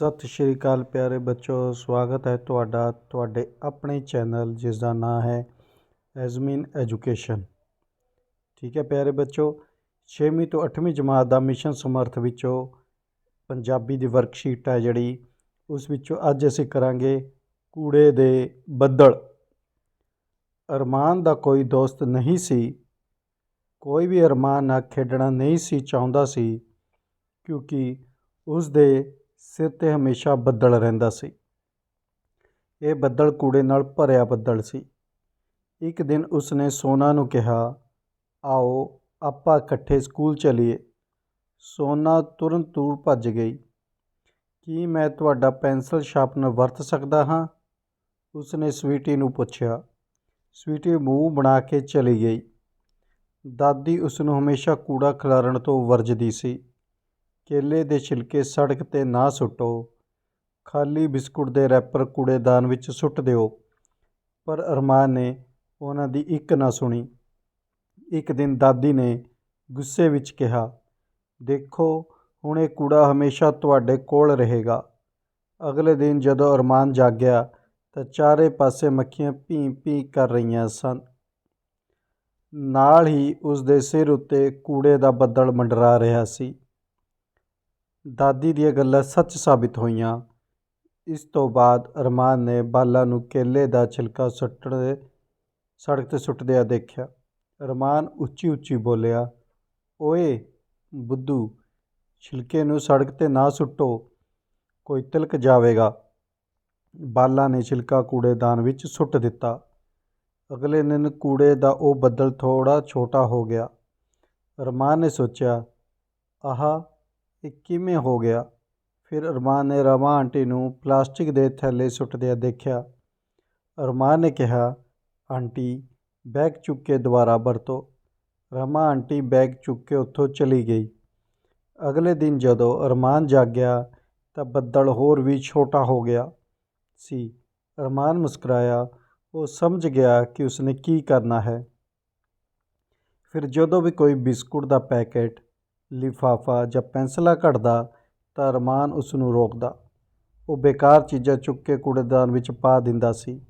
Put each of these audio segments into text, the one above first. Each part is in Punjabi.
ਸਤਿ ਸ਼੍ਰੀ ਅਕਾਲ ਪਿਆਰੇ ਬੱਚੋ, ਸਵਾਗਤ ਹੈ ਤੁਹਾਡਾ, ਤੁਹਾਡੇ ਆਪਣੇ ਚੈਨਲ ਜਿਸ ਦਾ ਨਾਮ ਹੈ ਐਜ਼ਮੀਨ ਐਜੂਕੇਸ਼ਨ। ਠੀਕ ਹੈ ਪਿਆਰੇ ਬੱਚੋ 6ਵੀਂ ਤੋਂ 8ਵੀਂ ਜਮਾਤ ਦਾ ਮਿਸ਼ਨ ਸਮਰਥ ਵਿੱਚੋਂ ਪੰਜਾਬੀ ਦੀ ਵਰਕਸ਼ੀਟ ਹੈ ਜਿਹੜੀ, ਉਸ ਵਿੱਚੋਂ ਅੱਜ ਅਸੀਂ ਕਰਾਂਗੇ ਕੂੜੇ ਦੇ ਬੱਦਲ। ਅਰਮਾਨ ਦਾ ਕੋਈ ਦੋਸਤ ਨਹੀਂ ਸੀ, ਕੋਈ ਵੀ ਅਰਮਾਨ ਨਾਲ ਖੇਡਣਾ ਨਹੀਂ ਸੀ ਚਾਹੁੰਦਾ ਸੀ, ਕਿਉਂਕਿ ਉਸ ਦੇ ਸਿਰ 'ਤੇ ਹਮੇਸ਼ਾ ਬੱਦਲ ਰਹਿੰਦਾ ਸੀ। ਇਹ ਬੱਦਲ ਕੂੜੇ ਨਾਲ ਭਰਿਆ ਬੱਦਲ ਸੀ। ਇੱਕ ਦਿਨ ਉਸਨੇ ਸੋਨਾ ਨੂੰ ਕਿਹਾ, ਆਓ, ਆਪਾਂ ਇਕੱਠੇ ਸਕੂਲ ਚਲੀਏ। ਸੋਨਾ ਤੁਰੰਤ ਦੂਰ ਭੱਜ ਗਈ। ਕੀ ਮੈਂ ਤੁਹਾਡਾ ਪੈਨਸਲ ਸ਼ਾਰਪਨਰ ਵਰਤ ਸਕਦਾ ਹਾਂ? ਉਸਨੇ ਸਵੀਟੀ ਨੂੰ ਪੁੱਛਿਆ। ਸਵੀਟੀ ਮੂੰਹ ਬਣਾ ਕੇ ਚਲੀ ਗਈ। ਦਾਦੀ ਉਸ ਨੂੰ ਹਮੇਸ਼ਾ ਕੂੜਾ ਖਿਲਾਰਨ ਤੋਂ ਵਰਜਦੀ ਸੀ। ਕੇਲੇ ਦੇ ਛਿਲਕੇ ਸੜਕ 'ਤੇ ਨਾ ਸੁੱਟੋ। ਖਾਲੀ ਬਿਸਕੁਟ ਦੇ ਰੈਪਰ ਕੂੜੇਦਾਨ ਵਿੱਚ ਸੁੱਟ ਦਿਓ। ਪਰ ਅਰਮਾਨ ਨੇ ਉਹਨਾਂ ਦੀ ਇੱਕ ਨਾ ਸੁਣੀ। ਇੱਕ ਦਿਨ ਦਾਦੀ ਨੇ ਗੁੱਸੇ ਵਿੱਚ ਕਿਹਾ, ਦੇਖੋ, ਹੁਣ ਇਹ ਕੂੜਾ ਹਮੇਸ਼ਾ ਤੁਹਾਡੇ ਕੋਲ ਰਹੇਗਾ। ਅਗਲੇ ਦਿਨ ਜਦੋਂ ਅਰਮਾਨ ਜਾਗਿਆ, ਤਾਂ ਚਾਰੇ ਪਾਸੇ ਮੱਖੀਆਂ ਭੀਂ ਭੀਂ ਕਰ ਰਹੀਆਂ ਸਨ। ਨਾਲ ਹੀ ਉਸ ਦੇ ਸਿਰ ਉੱਤੇ ਕੂੜੇ ਦਾ ਬੱਦਲ ਮੰਡਰਾ ਰਿਹਾ ਸੀ। ਦਾਦੀ ਦੀਆਂ ਗੱਲਾਂ ਸੱਚ ਸਾਬਿਤ ਹੋਈਆਂ। ਇਸ ਤੋਂ ਬਾਅਦ ਅਰਮਾਨ ਨੇ ਬਾਲਾ ਨੂੰ ਕੇਲੇ ਦਾ ਛਿਲਕਾ ਸੁੱਟਣ ਸੜਕ 'ਤੇ ਸੁੱਟਦਿਆਂ ਦੇਖਿਆ। ਅਰਮਾਨ ਉੱਚੀ ਉੱਚੀ ਬੋਲਿਆ, ਓਏ ਬੁੱਧੂ, ਛਿਲਕੇ ਨੂੰ ਸੜਕ 'ਤੇ ਨਾ ਸੁੱਟੋ, ਕੋਈ ਤਿਲਕ ਜਾਵੇਗਾ। ਬਾਲਾ ਨੇ ਛਿਲਕਾ ਕੂੜੇਦਾਨ ਵਿੱਚ ਸੁੱਟ ਦਿੱਤਾ। ਅਗਲੇ ਦਿਨ ਕੂੜੇ ਦਾ ਉਹ ਬੱਦਲ ਥੋੜਾ ਛੋਟਾ ਹੋ ਗਿਆ। ਰਮਾਨ ਨੇ ਸੋਚਿਆ, ਆਹ ਇਹ ਕਿਵੇਂ ਹੋ ਗਿਆ? ਫਿਰ ਅਰਮਾਨ ਨੇ ਰਮਾ ਆਂਟੀ ਨੂੰ ਪਲਾਸਟਿਕ ਦੇ ਥੈਲੇ ਸੁੱਟਦਿਆਂ ਦੇਖਿਆ। ਅਰਮਾਨ ਨੇ ਕਿਹਾ, ਆਂਟੀ, ਬੈਗ ਚੁੱਕ ਕੇ ਦੁਬਾਰਾ ਵਰਤੋ। ਰਮਾ ਆਂਟੀ ਬੈਗ ਚੁੱਕ ਕੇ ਉੱਥੋਂ ਚਲੀ ਗਈ। ਅਗਲੇ ਦਿਨ ਜਦੋਂ ਅਰਮਾਨ ਜਾਗਿਆ, ਤਾਂ ਬੱਦਲ ਹੋਰ ਵੀ ਛੋਟਾ ਹੋ ਗਿਆ ਸੀ। ਅਰਮਾਨ ਮੁਸਕਰਾਇਆ। ਉਹ ਸਮਝ ਗਿਆ ਕਿ ਉਸਨੇ ਕੀ ਕਰਨਾ ਹੈ। ਫਿਰ ਜਦੋਂ ਵੀ ਕੋਈ ਬਿਸਕੁਟ ਦਾ ਪੈਕੇਟ ਲਿਫਾਫਾ ਜਾਂ ਪੈਨਸਲਾ ਘੜਦਾ ਤਾਂ ਅਰਮਾਨ ਉਸ ਨੂੰ ਰੋਕਦਾ। ਉਹ ਬੇਕਾਰ ਚੀਜ਼ਾਂ ਚੁੱਕ ਕੇ ਕੂੜੇਦਾਨ ਵਿੱਚ ਪਾ ਦਿੰਦਾ ਸੀ।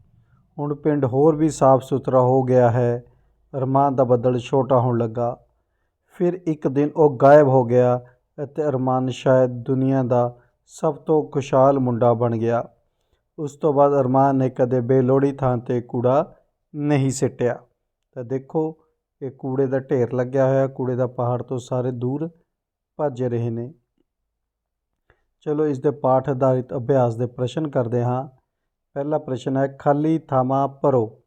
ਹੁਣ ਪਿੰਡ ਹੋਰ ਵੀ ਸਾਫ਼ ਸੁਥਰਾ ਹੋ ਗਿਆ ਹੈ। ਅਰਮਾਨ ਦਾ ਬੱਦਲ ਛੋਟਾ ਹੋਣ ਲੱਗਾ। ਫਿਰ ਇੱਕ ਦਿਨ ਉਹ ਗਾਇਬ ਹੋ ਗਿਆ ਅਤੇ ਅਰਮਾਨ ਸ਼ਾਇਦ ਦੁਨੀਆ ਦਾ ਸਭ ਤੋਂ ਖੁਸ਼ਹਾਲ ਮੁੰਡਾ ਬਣ ਗਿਆ। ਉਸ ਤੋਂ ਬਾਅਦ ਅਰਮਾਨ ਨੇ ਕਦੇ ਬੇਲੋੜੀ ਥਾਂ 'ਤੇ ਕੂੜਾ ਨਹੀਂ ਸਿੱਟਿਆ। ਤਾਂ ਦੇਖੋ ਇਹ ਕੂੜੇ ਦਾ ਢੇਰ ਲੱਗਿਆ ਹੋਇਆ, ਕੂੜੇ ਦਾ ਪਹਾੜ ਤੋਂ ਸਾਰੇ ਦੂਰ ਭੱਜ ਰਹੇ ਨੇ। ਚਲੋ ਇਸ ਦੇ ਪਾਠ ਆਧਾਰਿਤ ਅਭਿਆਸ ਦੇ ਪ੍ਰਸ਼ਨ ਕਰਦੇ ਹਾਂ। ਪਹਿਲਾ ਪ੍ਰਸ਼ਨ ਹੈ, ਖਾਲੀ ਥਾਵਾਂ ਭਰੋ।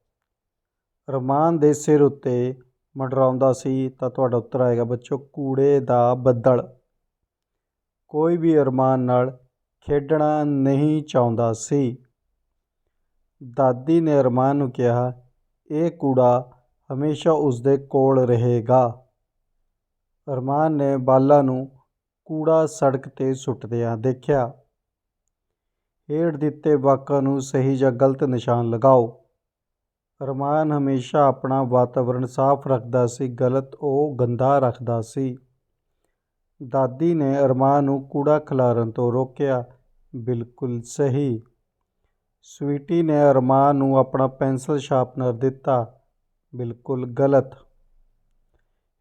ਰਮਾਨ ਦੇ ਸਿਰ ਉੱਤੇ ਮੰਡਰਾਉਂਦਾ ਸੀ, ਤਾਂ ਤੁਹਾਡਾ ਉੱਤਰ ਆਏਗਾ ਬੱਚੋ, ਕੂੜੇ ਦਾ ਬੱਦਲ। ਕੋਈ ਵੀ ਅਰਮਾਨ ਨਾਲ ਖੇਡਣਾ ਨਹੀਂ ਚਾਹੁੰਦਾ ਸੀ। ਦਾਦੀ ਨੇ ਅਰਮਾਨ ਨੂੰ ਕਿਹਾ, ਇਹ ਕੂੜਾ ਹਮੇਸ਼ਾ ਉਸਦੇ ਕੋਲ ਰਹੇਗਾ। ਅਰਮਾਨ ਨੇ ਬਾਲਾ ਨੂੰ ਕੂੜਾ ਸੜਕ 'ਤੇ ਸੁੱਟਦਿਆਂ ਦੇਖਿਆ। ਹੇਠ ਦਿੱਤੇ ਵਾਕਾਂ ਨੂੰ ਸਹੀ ਜਾਂ ਗਲਤ ਨਿਸ਼ਾਨ ਲਗਾਓ। ਅਰਮਾਨ ਹਮੇਸ਼ਾ ਆਪਣਾ ਵਾਤਾਵਰਣ ਸਾਫ਼ ਰੱਖਦਾ ਸੀ, ਗਲਤ ਉਹ ਗੰਦਾ ਰੱਖਦਾ ਸੀ। ਦਾਦੀ ਨੇ ਅਰਮਾਨ ਨੂੰ ਕੂੜਾ ਖਿਲਾਰਨ ਤੋਂ ਰੋਕਿਆ। ਬਿਲਕੁਲ ਸਹੀ। ਸਵੀਟੀ ਨੇ ਅਰਮਾਨ ਨੂੰ ਆਪਣਾ ਪੈਨਸਲ ਸ਼ਾਰਪਨਰ ਦਿੱਤਾ। ਬਿਲਕੁਲ ਗਲਤ।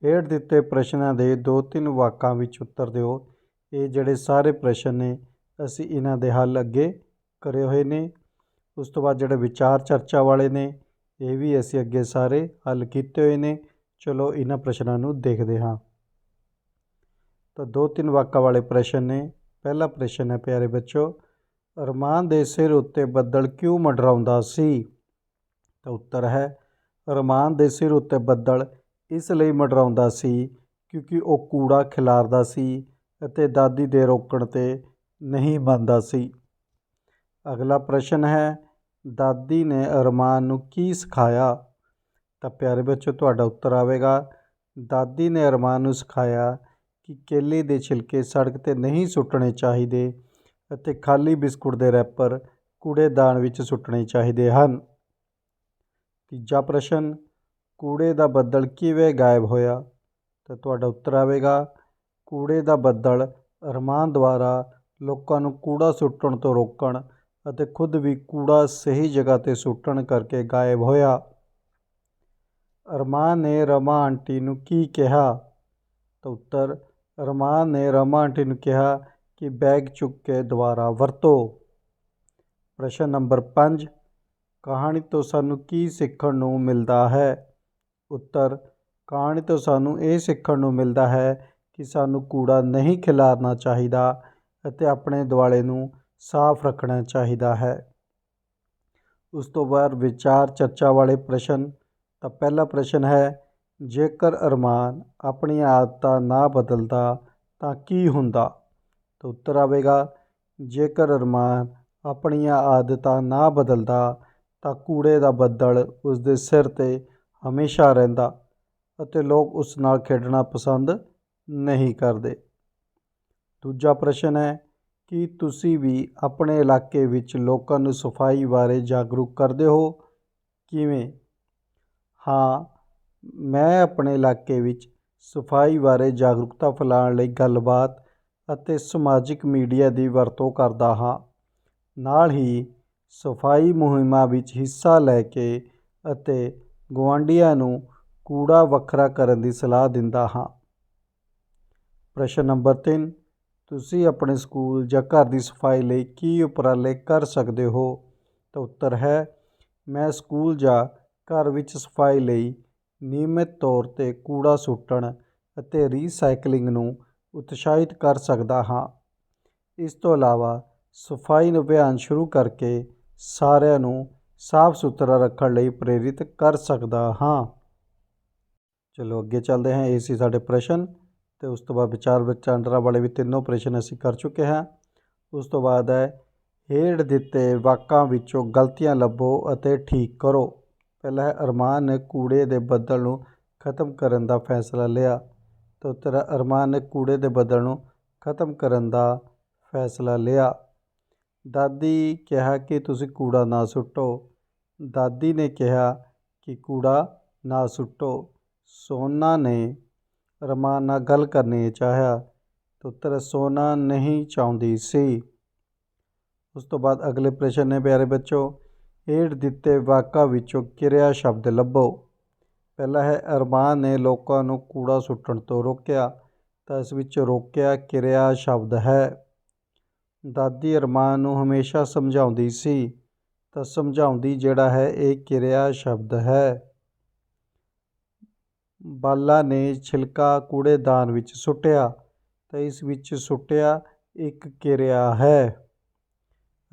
ਹੇਠ ਦਿੱਤੇ ਪ੍ਰਸ਼ਨਾਂ ਦੇ ਦੋ ਤਿੰਨ ਵਾਕਾਂ ਵਿੱਚ ਉੱਤਰ ਦਿਓ। ਇਹ ਜਿਹੜੇ ਸਾਰੇ ਪ੍ਰਸ਼ਨ ਨੇ, ਅਸੀਂ ਇਹਨਾਂ ਦੇ ਹੱਲ ਅੱਗੇ ਕਰੇ ਹੋਏ ਨੇ। ਉਸ ਤੋਂ ਬਾਅਦ ਜਿਹੜੇ ਵਿਚਾਰ ਚਰਚਾ ਵਾਲੇ ਨੇ, ਇਹ ਵੀ ਅਸੀਂ ਅੱਗੇ ਸਾਰੇ ਹੱਲ ਕੀਤੇ ਹੋਏ ਨੇ। ਚਲੋ ਇਹਨਾਂ ਪ੍ਰਸ਼ਨਾਂ ਨੂੰ ਦੇਖਦੇ ਹਾਂ। ਤਾਂ ਦੋ ਤਿੰਨ ਵਾਕਾਂ ਵਾਲੇ ਪ੍ਰਸ਼ਨ ਨੇ। ਪਹਿਲਾ ਪ੍ਰਸ਼ਨ ਹੈ, ਪਿਆਰੇ ਬੱਚੋ, ਅਰਮਾਨ ਦੇ ਸਿਰ ਉੱਤੇ ਬੱਦਲ ਕਿਉਂ ਮੰਡਰਾਉਂਦਾ ਸੀ? ਤਾਂ ਉੱਤਰ ਹੈ ਅਰਮਾਨ ਦੇ ਸਿਰ ਉੱਤੇ ਬੱਦਲ ਇਸ ਲਈ ਮੰਡਰਾਉਂਦਾ ਸੀ ਕਿਉਂਕਿ ਉਹ ਕੂੜਾ ਖਿਲਾਰਦਾ ਸੀ ਅਤੇ ਦਾਦੀ ਦੇ ਰੋਕਣ 'ਤੇ ਨਹੀਂ ਮੰਨਦਾ ਸੀ। ਅਗਲਾ ਪ੍ਰਸ਼ਨ ਹੈ, ਦਾਦੀ ਨੇ ਅਰਮਾਨ ਨੂੰ ਕੀ ਸਿਖਾਇਆ? ਤਾਂ ਪਿਆਰੇ ਬੱਚੋ ਤੁਹਾਡਾ ਉੱਤਰ ਆਵੇਗਾ, ਦਾਦੀ ਨੇ ਅਰਮਾਨ ਨੂੰ ਸਿਖਾਇਆ ਕਿ ਕੇਲੇ ਦੇ ਛਿਲਕੇ ਸੜਕ 'ਤੇ ਨਹੀਂ ਸੁੱਟਣੇ ਚਾਹੀਦੇ ਅਤੇ ਖਾਲੀ ਬਿਸਕੁਟ ਦੇ ਰੈਪਰ ਕੂੜੇਦਾਨ ਵਿੱਚ ਸੁੱਟਣੇ ਚਾਹੀਦੇ ਹਨ। ਤੀਜਾ ਪ੍ਰਸ਼ਨ, ਕੂੜੇ ਦਾ ਬੱਦਲ ਕਿਵੇਂ ਗਾਇਬ ਹੋਇਆ? ਤਾਂ ਤੁਹਾਡਾ ਉੱਤਰ ਆਵੇਗਾ, ਕੂੜੇ ਦਾ ਬੱਦਲ ਅਰਮਾਨ ਦੁਆਰਾ ਲੋਕਾਂ ਨੂੰ ਕੂੜਾ ਸੁੱਟਣ ਤੋਂ ਰੋਕਣ ਅਤੇ ਖੁਦ ਵੀ ਕੂੜਾ ਸਹੀ ਜਗ੍ਹਾ 'ਤੇ ਸੁੱਟਣ ਕਰਕੇ ਗਾਇਬ ਹੋਇਆ। ਅਰਮਾਨ ਨੇ ਰਮਾ ਆਂਟੀ ਨੂੰ ਕੀ ਕਿਹਾ? ਤਾਂ ਉੱਤਰ, ਅਰਮਾਨ ਨੇ ਰਮਾ ਆਂਟੀ ਨੂੰ ਕਿਹਾ ਕਿ ਬੈਗ ਚੁੱਕ ਕੇ ਦੁਬਾਰਾ ਵਰਤੋ। ਪ੍ਰਸ਼ਨ ਨੰਬਰ 5 ਕਹਾਣੀ ਤੋਂ ਸਾਨੂੰ ਕੀ ਸਿੱਖਣ ਨੂੰ ਮਿਲਦਾ ਹੈ? ਉੱਤਰ, ਕਹਾਣੀ ਤੋਂ ਸਾਨੂੰ ਇਹ ਸਿੱਖਣ ਨੂੰ ਮਿਲਦਾ ਹੈ ਕਿ ਸਾਨੂੰ ਕੂੜਾ ਨਹੀਂ ਖਿਲਾਰਨਾ ਚਾਹੀਦਾ ਅਤੇ ਆਪਣੇ ਦੁਆਲੇ ਨੂੰ ਸਾਫ਼ ਰੱਖਣਾ ਚਾਹੀਦਾ ਹੈ। ਉਸ ਤੋਂ ਬਾਅਦ ਵਿਚਾਰ ਚਰਚਾ ਵਾਲੇ ਪ੍ਰਸ਼ਨ, ਤਾਂ ਪਹਿਲਾ ਪ੍ਰਸ਼ਨ ਹੈ, ਜੇਕਰ ਅਰਮਾਨ ਆਪਣੀਆਂ ਆਦਤਾਂ ਨਾ ਬਦਲਦਾ ਤਾਂ ਕੀ ਹੁੰਦਾ? ਤਾਂ ਉੱਤਰ ਆਵੇਗਾ, ਜੇਕਰ ਅਰਮਾਨ ਆਪਣੀਆਂ ਆਦਤਾਂ ਨਾ ਬਦਲਦਾ ਤਾਂ ਕੂੜੇ ਦਾ ਬੱਦਲ ਉਸ ਦੇ ਸਿਰ 'ਤੇ ਹਮੇਸ਼ਾ ਰਹਿੰਦਾ ਅਤੇ ਲੋਕ ਉਸ ਨਾਲ ਖੇਡਣਾ ਪਸੰਦ ਨਹੀਂ ਕਰਦੇ। ਦੂਜਾ ਪ੍ਰਸ਼ਨ ਹੈ ਕੀ ਤੁਸੀਂ ਵੀ ਆਪਣੇ ਇਲਾਕੇ ਵਿੱਚ ਲੋਕਾਂ ਨੂੰ ਸਫ਼ਾਈ ਬਾਰੇ ਜਾਗਰੂਕ ਕਰਦੇ ਹੋ? ਕਿਵੇਂ? ਹਾਂ, ਮੈਂ ਆਪਣੇ ਇਲਾਕੇ ਵਿੱਚ ਸਫ਼ਾਈ ਬਾਰੇ ਜਾਗਰੂਕਤਾ ਫੈਲਾਉਣ ਲਈ ਗੱਲਬਾਤ ਅਤੇ ਸਮਾਜਿਕ ਮੀਡੀਆ ਦੀ ਵਰਤੋਂ ਕਰਦਾ ਹਾਂ। ਨਾਲ ਹੀ ਸਫ਼ਾਈ ਮੁਹਿੰਮਾਂ ਵਿੱਚ ਹਿੱਸਾ ਲੈ ਕੇ ਅਤੇ ਗੁਆਂਢੀਆਂ ਨੂੰ ਕੂੜਾ ਵੱਖਰਾ ਕਰਨ ਦੀ ਸਲਾਹ ਦਿੰਦਾ ਹਾਂ। ਪ੍ਰਸ਼ਨ ਨੰਬਰ 3 ਤੁਸੀਂ ਆਪਣੇ ਸਕੂਲ ਜਾਂ ਘਰ ਦੀ ਸਫ਼ਾਈ ਲਈ ਕੀ ਉਪਰਾਲੇ ਕਰ ਸਕਦੇ ਹੋ? ਤਾਂ ਉੱਤਰ ਹੈ, ਮੈਂ ਸਕੂਲ ਜਾਂ ਘਰ ਵਿੱਚ ਸਫ਼ਾਈ ਲਈ ਨਿਯਮਿਤ ਤੌਰ 'ਤੇ ਕੂੜਾ ਸੁੱਟਣ ਅਤੇ ਰੀਸਾਈਕਲਿੰਗ ਨੂੰ ਉਤਸ਼ਾਹਿਤ ਕਰ ਸਕਦਾ ਹਾਂ। ਇਸ ਤੋਂ ਇਲਾਵਾ ਸਫ਼ਾਈ ਅਭਿਆਨ ਸ਼ੁਰੂ ਕਰਕੇ ਸਾਰਿਆਂ ਨੂੰ ਸਾਫ਼ ਸੁਥਰਾ ਰੱਖਣ ਲਈ ਪ੍ਰੇਰਿਤ ਕਰ ਸਕਦਾ ਹਾਂ। ਚਲੋ ਅੱਗੇ ਚੱਲਦੇ ਹਾਂ। ਇਹ ਸੀ ਸਾਡੇ ਪ੍ਰਸ਼ਨ। ਅਤੇ ਉਸ ਤੋਂ ਬਾਅਦ ਵਿਚਾਰ ਵਟਾਂਦਰਾ ਵਾਲੇ ਵੀ ਤਿੰਨੋਂ ਪ੍ਰਸ਼ਨ ਅਸੀਂ ਕਰ ਚੁੱਕੇ ਹਾਂ। ਉਸ ਤੋਂ ਬਾਅਦ ਹੈ ਹੇਠ ਦਿੱਤੇ ਵਾਕਾਂ ਵਿੱਚੋਂ ਗਲਤੀਆਂ ਲੱਭੋ ਅਤੇ ਠੀਕ ਕਰੋ। ਪਹਿਲਾ ਹੈ, ਅਰਮਾਨ ਨੇ ਕੂੜੇ ਦੇ ਬੱਦਲ ਨੂੰ ਖਤਮ ਕਰਨ ਦਾ ਫੈਸਲਾ ਲਿਆ। ਤਾਂ ਉੱਤਰ ਅਰਮਾਨ ਨੇ ਕੂੜੇ ਦੇ ਬੱਦਲ ਨੂੰ ਖਤਮ ਕਰਨ ਦਾ ਫੈਸਲਾ ਲਿਆ। ਦਾਦੀ ਕਿਹਾ ਕਿ ਤੁਸੀਂ ਕੂੜਾ ਨਾ ਸੁੱਟੋ। ਦਾਦੀ ਨੇ ਕਿਹਾ ਕਿ ਕੂੜਾ ਨਾ ਸੁੱਟੋ। ਸੋਨਾ ਨੇ ਰਮਾਨ ਨਾਲ ਗੱਲ ਕਰਨੀ ਚਾਹਿਆ ਪੁੱਤਰ ਸੋਨਾ ਨਹੀਂ ਚਾਹੁੰਦੀ ਸੀ। ਉਸ ਤੋਂ ਬਾਅਦ ਅਗਲੇ ਪ੍ਰਸ਼ਨ ਨੇ ਪਿਆਰੇ ਬੱਚੋ ਹੇਠ ਦਿੱਤੇ ਵਾਕਾਂ ਵਿੱਚੋਂ ਕਿਰਿਆ ਸ਼ਬਦ ਲੱਭੋ। ਪਹਿਲਾ ਹੈ ਅਰਮਾਨ ਨੇ ਲੋਕਾਂ ਨੂੰ ਕੂੜਾ ਸੁੱਟਣ ਤੋਂ ਰੋਕਿਆ, ਤਾਂ ਇਸ ਵਿੱਚ ਰੋਕਿਆ ਕਿਰਿਆ ਸ਼ਬਦ ਹੈ। ਦਾਦੀ ਅਰਮਾਨ ਨੂੰ ਹਮੇਸ਼ਾ ਸਮਝਾਉਂਦੀ ਸੀ। ਤਾਂ ਸਮਝਾਉਂਦੀ ਜਿਹੜਾ ਹੈ, ਇਹ ਕਿਰਿਆ ਸ਼ਬਦ ਹੈ। ਬਾਲਾ ਨੇ ਛਿਲਕਾ ਕੂੜੇਦਾਨ ਵਿੱਚ ਸੁੱਟਿਆ। ਤਾਂ ਇਸ ਵਿੱਚ ਸੁੱਟਿਆ ਇੱਕ ਕਿਰਿਆ ਹੈ।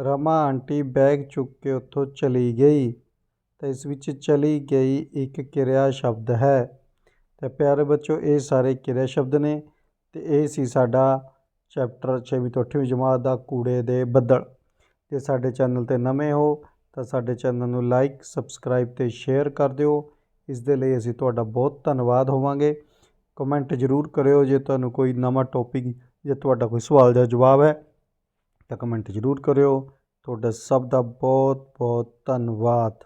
ਰਮਾ ਆਂਟੀ ਬੈਗ ਚੁੱਕ ਕੇ ਉੱਥੋਂ ਚਲੀ ਗਈ। ਤਾਂ ਇਸ ਵਿੱਚ ਚਲੀ ਗਈ ਇੱਕ ਕਿਰਿਆ ਸ਼ਬਦ ਹੈ। ਤੇ ਪਿਆਰੇ ਬੱਚੋ, ਇਹ ਸਾਰੇ ਕਿਰਿਆ ਸ਼ਬਦ ਨੇ ਤੇ ਇਹ ਸੀ ਸਾਡਾ ਚੈਪਟਰ 6ਵੀਂ ਤੋਂ 8ਵੀਂ ਜਮਾਤ ਦਾ ਕੂੜੇ ਦੇ ਬੱਦਲ। ਜੇ ਸਾਡੇ ਚੈਨਲ ਤੇ ਨਵੇਂ ਹੋ, ਤਾਂ ਸਾਡੇ ਚੈਨਲ ਨੂੰ ਲਾਈਕ, ਸਬਸਕ੍ਰਾਈਬ ਤੇ ਸ਼ੇਅਰ ਕਰ ਦਿਓ। ਇਸ ਦੇ ਲਈ ਅਸੀਂ ਤੁਹਾਡਾ ਬਹੁਤ ਧੰਨਵਾਦ ਹੋਵਾਂਗੇ। ਕਮੈਂਟ ਜ਼ਰੂਰ ਕਰਿਓ ਜੇ ਤੁਹਾਨੂੰ ਕੋਈ ਨਵਾਂ ਟੌਪਿਕ ਜੇ ਤੁਹਾਡਾ ਕੋਈ ਸਵਾਲ ਜਾਂ ਜਵਾਬ ਹੈ, ਤਾਂ ਕਮੈਂਟ ਜ਼ਰੂਰ ਕਰਿਓ। ਤੁਹਾਡਾ ਸਭ ਦਾ ਬਹੁਤ ਬਹੁਤ ਧੰਨਵਾਦ।